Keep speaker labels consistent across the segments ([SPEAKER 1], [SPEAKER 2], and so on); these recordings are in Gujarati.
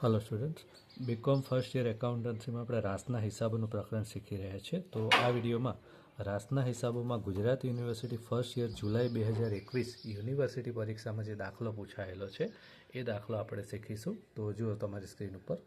[SPEAKER 1] Hello students BCom first year એકાઉન્ટન્સીમાં આપણે રાસના હિસાબોનું પ્રકરણ શીખી રહ્યા છીએ. તો આ વિડીયોમાં રાસના હિસાબોમાં ગુજરાત યુનિવર્સિટી ફર્સ્ટ યર જુલાઈ બે હજાર એકવીસ યુનિવર્સિટી પરીક્ષામાં જે દાખલો પૂછાયેલો છે, એ દાખલો આપણે શીખીશું. તો જુઓ તમારી સ્ક્રીન ઉપર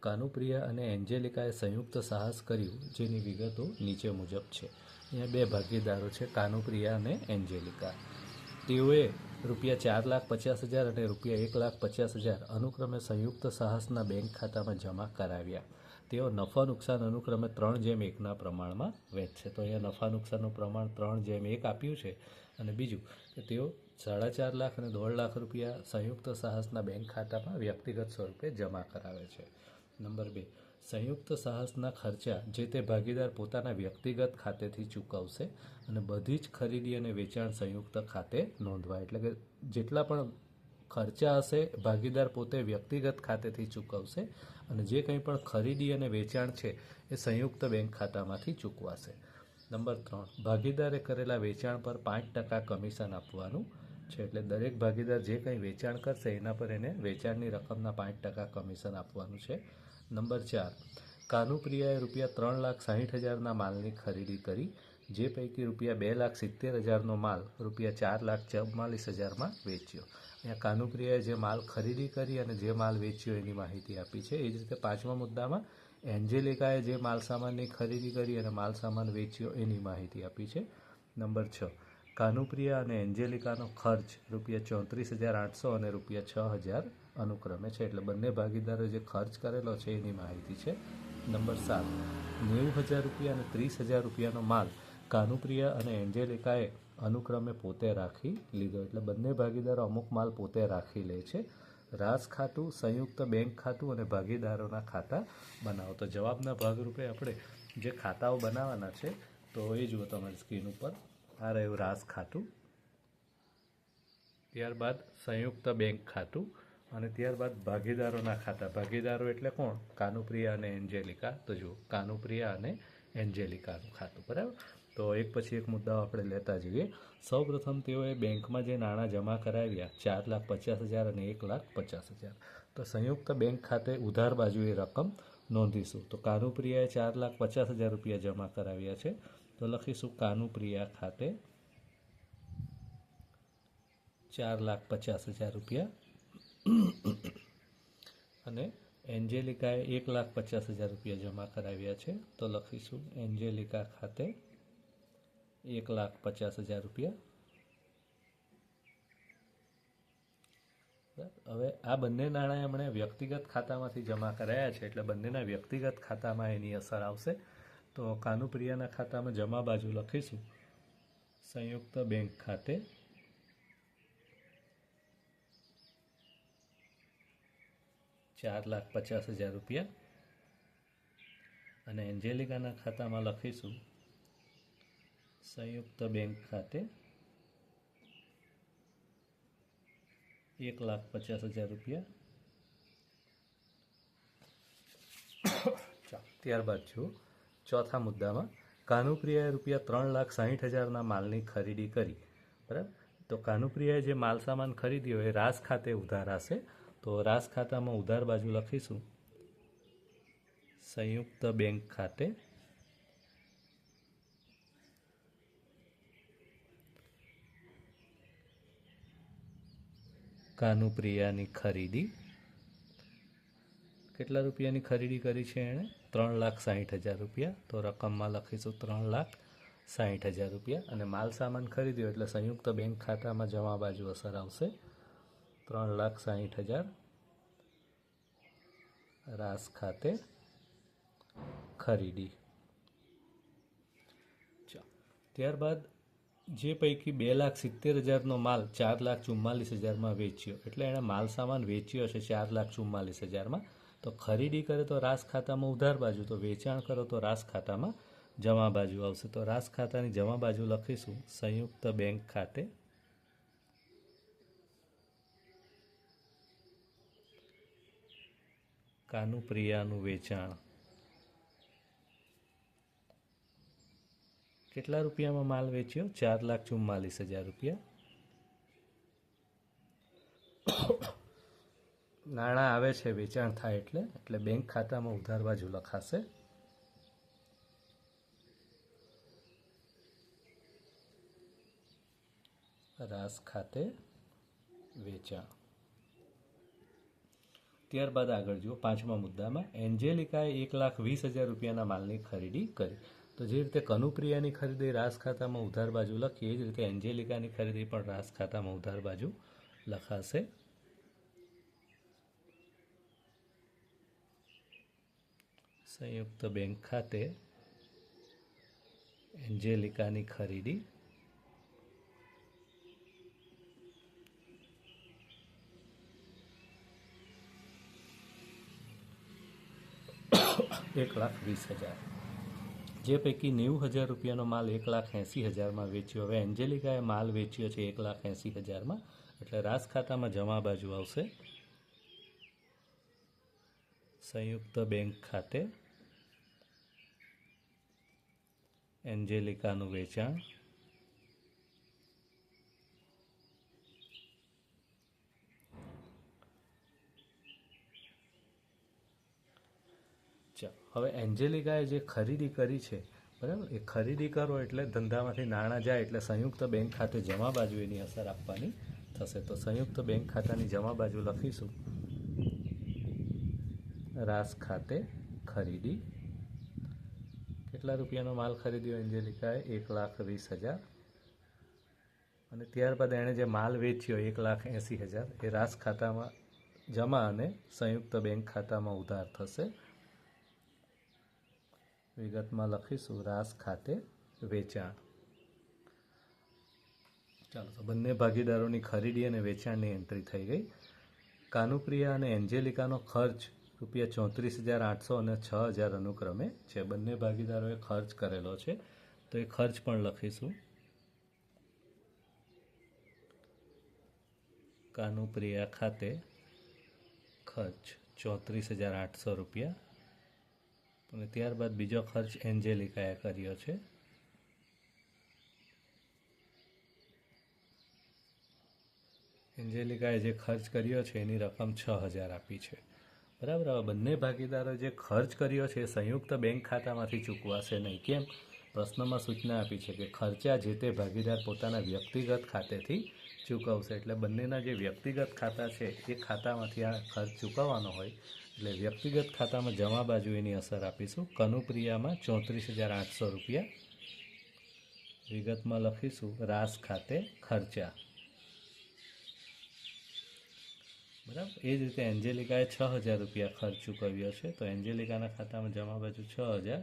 [SPEAKER 1] કાનુપ્રિયા અને એન્જેલિકાએ સંયુક્ત સાહસ કર્યું, જેની વિગતો નીચે મુજબ છે. અહીંયા બે ભાગીદારો છે, કાનુપ્રિયા અને એન્જેલિકા. તેઓએ રૂપિયા ચાર લાખ પચાસ હજાર અને રૂપિયા એક લાખ પચાસ હજાર અનુક્રમે સંયુક્ત સાહસના બેંક ખાતામાં જમા કરાવ્યા. તેઓ નફા નુકસાન અનુક્રમે ત્રણ જેમ એકના પ્રમાણમાં વહેંચશે તો અહીંયા નફા નુકસાનનું પ્રમાણ ત્રણ જેમ એક આપ્યું છે. અને બીજું કે તેઓ સાડા ચાર લાખ અને દોઢ લાખ રૂપિયા સંયુક્ત સાહસના બેંક ખાતામાં વ્યક્તિગત સ્વરૂપે જમા કરાવે છે. નંબર બે. સંયુક્ત સાહસના ખર્ચા જે તે ભાગીદાર પોતાના વ્યક્તિગત ખાતેથી ચૂકવશે અને બધી જ ખરીદી અને વેચાણ સંયુક્ત ખાતે નોંધવા એટલે કે જેટલા પણ ખર્ચા હશે, ભાગીદાર પોતે વ્યક્તિગત ખાતેથી ચૂકવશે અને જે કંઈ પણ ખરીદી અને વેચાણ છે એ સંયુક્ત બેંક ખાતામાંથી ચૂકવાશે. નંબર ત્રણ, ભાગીદારે કરેલા વેચાણ પર પાંચ ટકા કમિશન આપવાનું છે. એટલે દરેક ભાગીદાર જે કંઈ વેચાણ કરશે એના પર એને વેચાણની રકમના પાંચ ટકા કમિશન આપવાનું છે. નંબર ચાર. કાનુપ્રિયાએ રૂપિયા ત્રણ લાખ સાહીઠ હજારના માલની ખરીદી કરી, જે પૈકી રૂપિયા બે લાખ સિત્તેર હજારનો માલ રૂપિયા ચાર લાખ ચુમ્માલીસ હજારમાં વેચ્યો. અહીંયા કાનુપ્રિયાએ જે માલ ખરીદી કરી અને જે માલ વેચ્યો એની માહિતી આપી છે. એ જ રીતે પાંચમા મુદ્દામાં એન્જેલિકાએ જે માલ સામાનની ખરીદી કરી અને માલ સામાન વેચ્યો એની માહિતી આપી છે. નંબર છ. કાનુપ્રિયા અને એન્જેલિકાનો ખર્ચ રૂપિયા ચોત્રીસ હજાર આઠસો અને રૂપિયા છ હજાર અનુક્રમે છે. એટલે બંને ભાગીદારો જે ખર્ચ કરેલો છે એની માહિતી છે. નંબર સાત, નેવું હજાર રૂપિયા અને ત્રીસ હજાર રૂપિયાનો માલ કાનુપ્રિયા અને એન્જેલિકાએ અનુક્રમે પોતે રાખી લીધો. એટલે બંને ભાગીદારો અમુક માલ પોતે રાખી લે છે. રાસ ખાતું, સંયુક્ત બેંક ખાતું અને ભાગીદારોના ખાતા બનાવો. તો જવાબના ભાગરૂપે આપણે જે ખાતાઓ બનાવવાના છે, તો એ જુઓ તમારી સ્ક્રીન ઉપર. આ રહ્યું રાસ ખાતું. ત્યારબાદ સંયુક્ત બેંક ખાતું. અને ત્યારબાદ ભાગીદારોના ખાતા. ભાગીદારો એટલે કોણ? કાનુપ્રિયા અને એન્જેલિકા. તો જુઓ, કાનુપ્રિયા અને એન્જેલિકાનું ખાતું, બરાબર? તો એક પછી એક મુદ્દાઓ આપણે લેતા જઈએ. સૌપ્રથમ તેઓએ બેંકમાં જે નાણાં જમા કરાવ્યા, ચાર લાખ પચાસ હજાર અને એક લાખ પચાસ હજાર. તો સંયુક્ત બેંક ખાતે ઉધાર બાજુએ રકમ નોંધીશું. તો કાનુપ્રિયાએ ચાર લાખ પચાસ હજાર રૂપિયા જમા કરાવ્યા છે. તો લખીશું, કાનુપ્રિયા ખાતે ચાર લાખ પચાસ હજાર રૂપિયા અને એન્જેલિકાએ એક લાખ પચાસ હજાર રૂપિયા જમા કરાવ્યા છે. તો લખીશું. એન્જેલિકા ખાતે એક લાખ પચાસ હજાર રૂપિયા. હવે આ બંને નાણાં એમણે વ્યક્તિગત ખાતામાંથી જમા કરાયા છે. એટલે બંનેના વ્યક્તિગત ખાતામાં એની અસર આવશે. તો કાનુપ્રિયાના ખાતામાં જમા બાજુ લખીશું. સંયુક્ત બેંક ખાતે ચાર લાખ પચાસ હજાર રૂપિયા. અને એન્જેલિકાના ખાતામાં લખીશું, સંયુક્ત બેંક ખાતે એક લાખ પચાસ હજાર રૂપિયા. ત્યારબાદ જુઓ ચોથા મુદ્દામાં, કાનુપ્રિયાએ રૂપિયા ત્રણ લાખ સાહીઠ હજારના માલની ખરીદી કરી. બરાબર? તો કાનુપ્રિયાએ જે માલ સામાન ખરીદ્યો એ રાસ ખાતે ઉધાર હશે તો રાસ ખાતામાં ઉધાર બાજુ લખીશું. સંયુક્ત બેંક ખાતે. કાનુપ્રિયાની ખરીદી. કેટલા રૂપિયાની ખરીદી કરી છે એણે? ત્રણ લાખ સાહીઠ હજાર રૂપિયા. તો રકમમાં લખીશું ત્રણ લાખ સાહીઠ હજાર રૂપિયા. અને માલ સામાન ખરીદ્યો એટલે સંયુક્ત બેંક ખાતામાં જમા બાજુ અસર આવશે. ત્રણ લાખ સાહીઠ હજાર રાસ ખાતે ખરીદી. ત્યારબાદ જે પૈકી બે લાખ સિત્તેર હજારનો માલ ચાર લાખ ચુમ્માલીસ હજારમાં વેચ્યો, એટલે એણે માલ સામાન વેચ્યો છે ચાર લાખ ચુમ્માલીસ હજારમાં. તો ખરીદી કરે તો રાસ ખાતામાં ઉધાર બાજુ, તો વેચાણ કરો તો રાસ ખાતામાં જમા બાજુ આવશે. તો રાસ ખાતાની જમા બાજુ લખીશું, સંયુક્ત બેંક ખાતે કાનુપ્રિયાનું વેચાણ. કેટલા રૂપિયામાં માલ વેચ્યો? ચાર લાખ ચુમ્માલીસ હજાર રૂપિયા. નાણાં આવે છે, વેચાણ થાય એટલે એટલે બેંક ખાતામાં ઉધાર બાજુ લખાશે. રાસ ખાતે વેચાણ. ત્યારબાદ આગળ જુઓ, પાંચમા મુદ્દામાં, એન્જેલિકાએ એક લાખ વીસ હજાર રૂપિયાના માલની ખરીદી કરી. તો જે રીતે કનુપ્રિયાની ખરીદી રાસ ખાતામાં ઉધાર બાજુ લખીએ, એ જ રીતે એન્જેલિકાની ખરીદી પણ રાસ ખાતામાં ઉધાર બાજુ લખાશે. સંયુક્ત બેંક ખાતે એન્જેલિકાની ખરીદી એક લાખ વીસ હજાર. જે પૈકી નેવું હજાર રૂપિયાનો માલ એક લાખ એંસી હજારમાં વેચ્યો. હવે એન્જેલિકાએ માલ વેચ્યો છે એક લાખ એંસી હજારમાં. એટલે રાસ ખાતામાં જમા બાજુ આવશે. સંયુક્ત બેંક ખાતે એન્જેલિકાનું વેચાણ ચાલો હવે એન્જેલિકાએ જે ખરીદી કરી છે, બરાબર? એ ખરીદી કરો એટલે ધંધામાંથી નાણાં જાય એટલે સંયુક્ત બેંક ખાતે જમા બાજુ એની અસર આપવાની થશે. તો સંયુક્ત બેંક ખાતાની જમા બાજુ લખીશું. રાસ ખાતે ખરીદી. કેટલા રૂપિયાનો માલ ખરીદ્યો એન્જેલિકાએ? એક લાખ વીસ હજાર. અને ત્યારબાદ એણે જે માલ વેચ્યો, એક લાખ એંસી હજાર, એ રાસ ખાતામાં જમા અને સંયુક્ત બેંક ખાતામાં ઉધાર થશે. વિગતમાં લખીશું. રાસ ખાતે વેચાણ. ચાલો, તો બંને ભાગીદારોની ખરીદી અને વેચાણની એન્ટ્રી થઈ ગઈ. કાનુપ્રિયા અને એન્જેલિકાનો ખર્ચ રૂપિયા ચોત્રીસ હજાર આઠસો અને છ હજાર અનુક્રમે છે. બંને ભાગીદારોએ ખર્ચ કરેલો છે. તો એ ખર્ચ પણ લખીશું. કાનુપ્રિયા ખાતે ખર્ચ ચોત્રીસ હજાર આઠસો રૂપિયા અને ત્યારબાદ બીજો ખર્ચ એન્જેલિકાએ કર્યો છે. એન્જેલિકાએ જે ખર્ચ કર્યો છે, એની રકમ છ હજાર આપી છે. બરાબર? હવે બંને ભાગીદારો જે ખર્ચ કર્યો છે સંયુક્ત બેંક ખાતામાંથી ચૂકવાશે નહીં. કેમ? પ્રશ્નમાં સૂચના આપી છે કે ખર્ચા જે તે ભાગીદાર પોતાના વ્યક્તિગત ખાતેથી ચૂકવશે. એટલે બંનેના જે વ્યક્તિગત ખાતા છે, એ ખાતામાંથી આ ખર્ચ ચૂકવવાનો હોય એટલે વ્યક્તિગત ખાતામાં જમા બાજુ એની અસર આપીશું. કનુપ્રિયામાં ચોત્રીસ હજાર આઠસો રૂપિયા. વિગતમાં લખીશું. રાસ ખાતે ખર્ચા. બરાબર? એ જ રીતે એન્જેલિકાએ છ હજાર રૂપિયા ખર્ચ ચૂકવ્યો છે. તો એન્જેલિકાના ખાતામાં જમા બાજુ છ હજાર.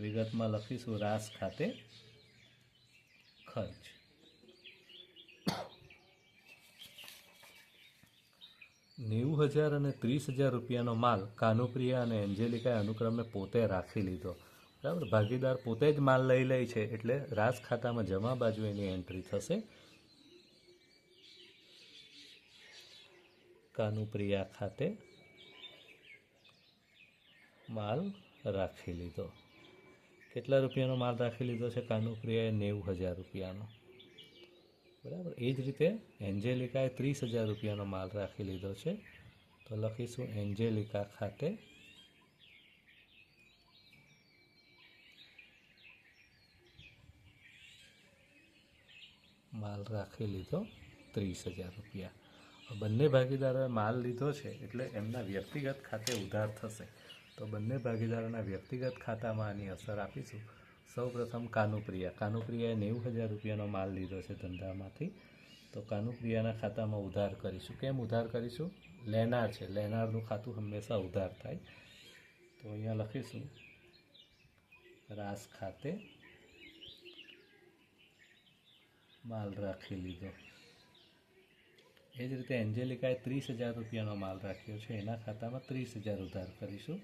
[SPEAKER 1] વિગતમાં લખીશું. રાસ ખાતે ખર્ચ. નેવું હજાર અને ત્રીસ હજાર રૂપિયાનો માલ કાનુપ્રિયા અને એન્જેલિકાએ અનુક્રમે પોતે રાખી લીધો. બરાબર? ભાગીદાર પોતે જ માલ લઈ લે છે એટલે રાસ ખાતામાં જમા બાજુ એની એન્ટ્રી થશે. કાનુપ્રિયા ખાતે માલ રાખી લીધો. કેટલા રૂપિયાનો માલ રાખી લીધો છે? કાનુપ્રિયાએ નેવું હજાર રૂપિયાનો. બરાબર? એ જ રીતે એન્જેલિકાએ ત્રીસ હજાર રૂપિયાનો માલ રાખી લીધો છે. તો લખીશું એન્જેલિકા ખાતે. માલ રાખી લીધો ત્રીસ હજાર રૂપિયા. બંને ભાગીદારોએ માલ લીધો છે એટલે એમના વ્યક્તિગત ખાતે ઉધાર થશે. તો બંને ભાગીદારોના વ્યક્તિગત ખાતામાં આની અસર આપીશું. સૌ પ્રથમ કાનુપ્રિયા. કાનુપ્રિયાએ નેવું હજાર રૂપિયાનો માલ લીધો છે ધંધામાંથી. તો કાનુપ્રિયાના ખાતામાં ઉધાર કરીશું. કેમ ઉધાર કરીશું? લેનાર છે. લેનારનું ખાતું હંમેશા ઉધાર થાય. તો અહીંયા લખીશું. રાસ ખાતે માલ રાખી લીધો. એ જ રીતે એન્જેલિકાએ ત્રીસ હજાર રૂપિયાનો માલ રાખ્યો છે. એના ખાતામાં ત્રીસ હજાર ઉધાર કરીશું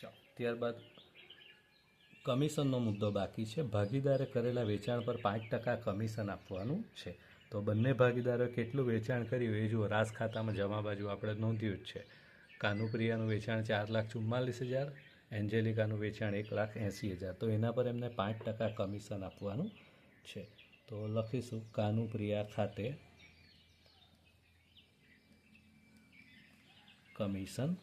[SPEAKER 1] ચાલો ત્યારબાદ કમિશનનો મુદ્દો બાકી છે. ભાગીદારે કરેલા વેચાણ પર પાંચ ટકા કમિશન આપવાનું છે. તો બંને ભાગીદારોએ કેટલું વેચાણ કર્યું એ જુઓ. રાસ ખાતામાં જમા બાજુ આપણે નોંધ્યું જ છે. કાનુપ્રિયાનું વેચાણ ચાર લાખ ચુમ્માલીસ હજાર, એન્જેલિકાનું વેચાણ એક લાખ એંસી હજાર. તો એના પર એમને પાંચ ટકા કમિશન આપવાનું છે. તો લખીશું કાનુપ્રિયા ખાતે કમિશન.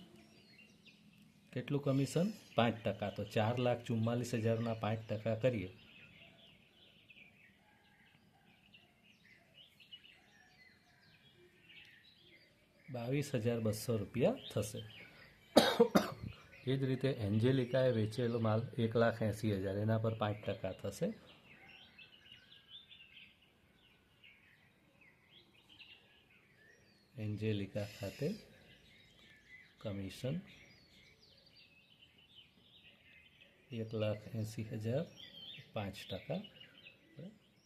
[SPEAKER 1] કેટલું કમિશન? પાંચ ટકા. તો ચાર લાખ ચુમ્માલીસ હજારના પાંચ ટકા કરીએ. બાવીસ હજાર બસો રૂપિયા થશે. એ જ રીતે એન્જેલિકાએ વેચેલો માલ એક લાખ એંસી હજાર. એના પર પાંચ ટકા થશે. એન્જેલિકા ખાતે કમિશન એક લાખ એંસી હજાર પાંચ ટકા.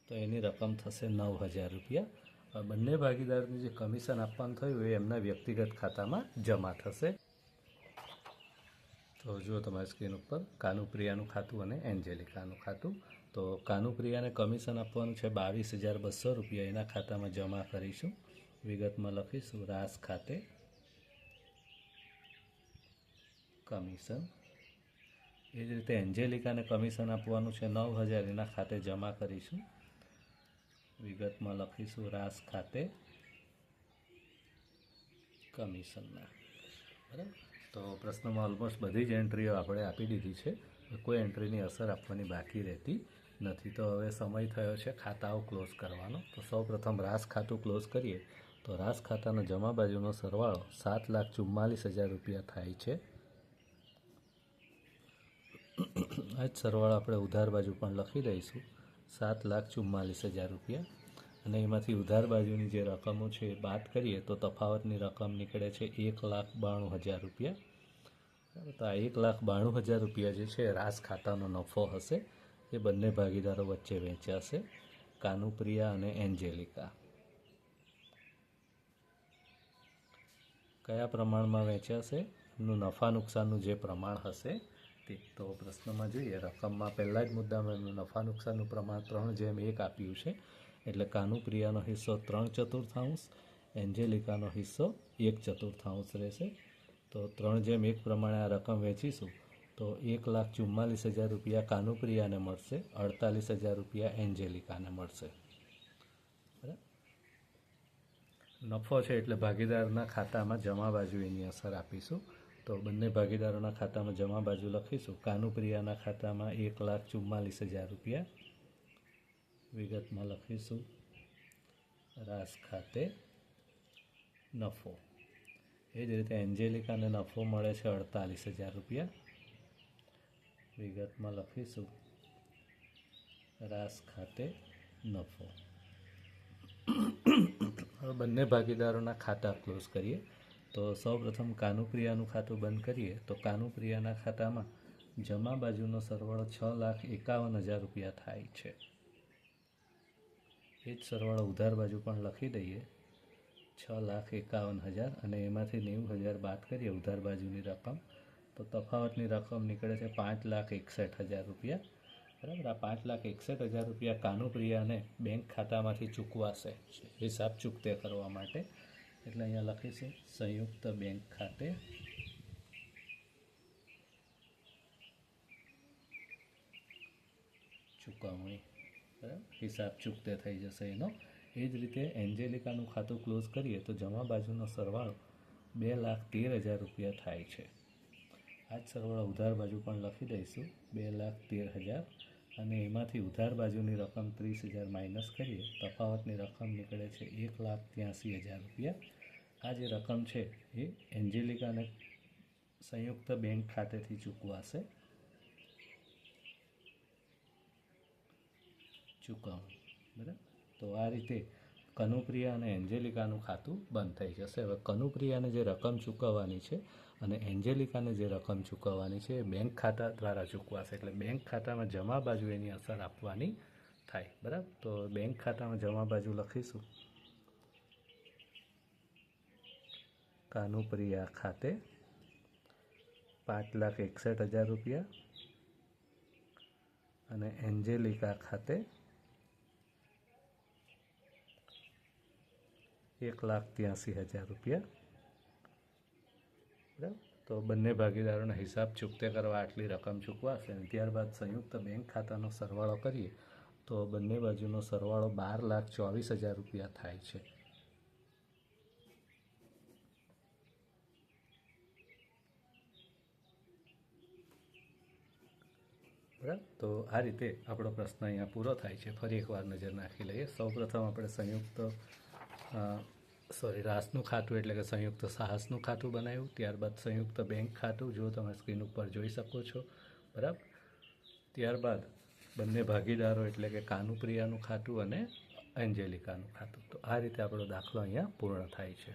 [SPEAKER 1] તો એની રકમ થશે નવ હજાર રૂપિયા. બંને ભાગીદારની જે કમિશન આપવાનું થયું એ એમના વ્યક્તિગત ખાતામાં જમા થશે. તો જુઓ તમારી સ્ક્રીન ઉપર કાનુપ્રિયાનું ખાતું અને એન્જેલિકાનું ખાતું. તો કાનુપ્રિયાને કમિશન આપવાનું છે બાવીસ હજાર બસો રૂપિયા. એના ખાતામાં જમા કરીશું. વિગતમાં લખીશું. રાસ ખાતે કમિશન. એ જ રીતે એન્જેલિકાને કમિશન આપવાનું છે નવ હજાર. એના ખાતે જમા કરીશું. વિગતમાં લખીશું. રાસ ખાતે કમિશનના. બરાબર? તો પ્રશ્નમાં ઓલમોસ્ટ બધી જ એન્ટ્રીઓ આપણે આપી દીધી છે. કોઈ એન્ટ્રીની અસર આપવાની બાકી રહેતી નથી. તો હવે સમય થયો છે ખાતાઓ ક્લોઝ કરવાનો. તો સૌપ્રથમ રાસ ખાતું ક્લોઝ કરીએ. તો રાસ ખાતાનો જમા બાજુનો સરવાળો સાત લાખ ચુમ્માલીસ હજાર રૂપિયા થાય છે. આ જ સરવાળો આપણે ઉધાર બાજુ પણ લખી દઈશું સાત લાખ ચુમ્માલીસ હજાર રૂપિયા. અને એમાંથી ઉધાર બાજુની જે રકમો છે, એ બાદ કરીએ તો તફાવતની રકમ નીકળે છે એક લાખ બાણું હજાર રૂપિયા. તો આ એક લાખ બાણું હજાર રૂપિયા જે છે રાસ ખાતાનો નફો હશે. એ બંને ભાગીદારો વચ્ચે વહેંચાશે કાનુપ્રિયા અને એન્જેલિકા. કયા પ્રમાણમાં વેચાશે? એમનું નફા નુકસાનનું જે પ્રમાણ હશે તે તો પ્રશ્નમાં જોઈએ, રકમમાં પહેલાં જ મુદ્દામાં એમનું નફા નુકસાનનું પ્રમાણ ત્રણ જેમ એક આપ્યું છે. એટલે કાનુપ્રિયાનો હિસ્સો ત્રણ ચતુર્થાંશ, એન્જેલિકાનો હિસ્સો એક ચતુર્થાંશ રહેશે. તો ત્રણ જેમ એક પ્રમાણે આ રકમ વેચીશું, તો એક લાખ ચુમ્માલીસ હજાર રૂપિયા કાનુપ્રિયાને મળશે, અડતાલીસ હજાર રૂપિયા એન્જેલિકાને મળશે. બરાબર? નફો છે એટલે ભાગીદારના ખાતામાં જમા બાજુ એની અસર આપીશું. તો બંને ભાગીદારોના ખાતામાં જમા બાજુ લખીશું. કાનુપ્રિયાના ખાતામાં એક લાખ ચુમ્માલીસ હજાર રૂપિયા વિગતમાં લખીશું. રાસ ખાતે નફો. એ જ રીતે એન્જેલિકાને નફો મળે છે અડતાલીસ હજાર રૂપિયા વિગતમાં લખીશું. રાસ ખાતે નફો. હવે બંને ભાગીદારોના ખાતા ક્લોઝ કરીએ. તો સૌપ્રથમ કાનુપ્રિયાનું ખાતું બંધ કરીએ. તો કાનુપ્રિયાના ખાતામાં જમા બાજુનો સરવાળો છ લાખ એકાવન હજાર રૂપિયા થાય છે. એ જ સરવાળો ઉધાર બાજુ પણ લખી દઈએ. છ લાખ એકાવન હજાર અને એમાંથી નેવું હજાર બાદ કરીએ ઉધાર બાજુની રકમ. તો તફાવતની રકમ નીકળે છે પાંચ લાખ એકસઠ હજાર રૂપિયા. બરાબર? આ પાંચ લાખ એકસઠ હજાર રૂપિયા કાનુપ્રિયાને બેંક ખાતામાંથી ચૂકવાશે. હિસાબ ચૂકતે કરવા માટે. એટલે અહીંયા લખીશું સંયુક્ત બેંક ખાતે. ચૂકવણી, બરાબર? હિસાબ ચૂકતે થઈ જશે એનો. એ જ રીતે એન્જેલિકાનું ખાતું ક્લોઝ કરીએ તો જમા બાજુનો સરવાળો બે લાખ તેર હજાર રૂપિયા થાય છે. આ જ સરવાળો ઉધાર બાજુ પણ લખી દઈશું. બે લાખ તેર હજાર અને એમાંથી ઉધાર બાજુની રકમ ત્રીસ હજાર માઇનસ કરીએ. તફાવતની રકમ નીકળે છે એક લાખ ત્યાંસી હજાર રૂપિયા. આ જે રકમ છે એ એન્જેલિકાને સંયુક્ત બેંક ખાતેથી ચૂકવાશે. ચૂકવણી. બરાબર? તો આ રીતે કનુપ્રિયા અને એન્જેલિકાનું ખાતું બંધ થઈ જશે. હવે કનુપ્રિયાને જે રકમ ચૂકવવાની છે અને એન્જેલિકાને જે રકમ ચૂકવવાની છે એ બેંક ખાતા દ્વારા ચૂકવાશે. એટલે બેંક ખાતામાં જમા બાજુ એની અસર આપવાની થાય. બરાબર? તો બેંક ખાતામાં જમા બાજુ લખીશું. કાનુપ્રિયા ખાતે પાંચ લાખ એકસઠ હજાર રૂપિયા અને એન્જેલિકા ખાતે એક લાખ ત્યાંસી હજાર રૂપિયા. બરાબર? તો બંને ભાગીદારોના હિસાબ ચૂકતે કરવા આટલી રકમ ચૂકવાશે અને ત્યારબાદ સંયુક્ત બેંક ખાતાનો સરવાળો કરીએ તો બંને બાજુનો સરવાળો બાર લાખ ચોવીસ હજાર રૂપિયા થાય છે. બરાબર તો આ રીતે આપણો પ્રશ્ન અહીંયા પૂરો થાય છે. ફરી એકવાર નજર નાખી લઈએ. સૌપ્રથમ આપણે સંયુક્ત સોરી રાસનું ખાતું એટલે કે સંયુક્ત સાહસનું ખાતું બનાવ્યું. ત્યારબાદ સંયુક્ત બેંક ખાતું, જો તમે સ્ક્રીન ઉપર જોઈ શકો છો. બરાબર? ત્યારબાદ બંને ભાગીદારો એટલે કે કાનુપ્રિયાનું ખાતું અને એન્જેલિકાનું ખાતું. તો આ રીતે આપણો દાખલો અહીંયા પૂર્ણ થાય છે.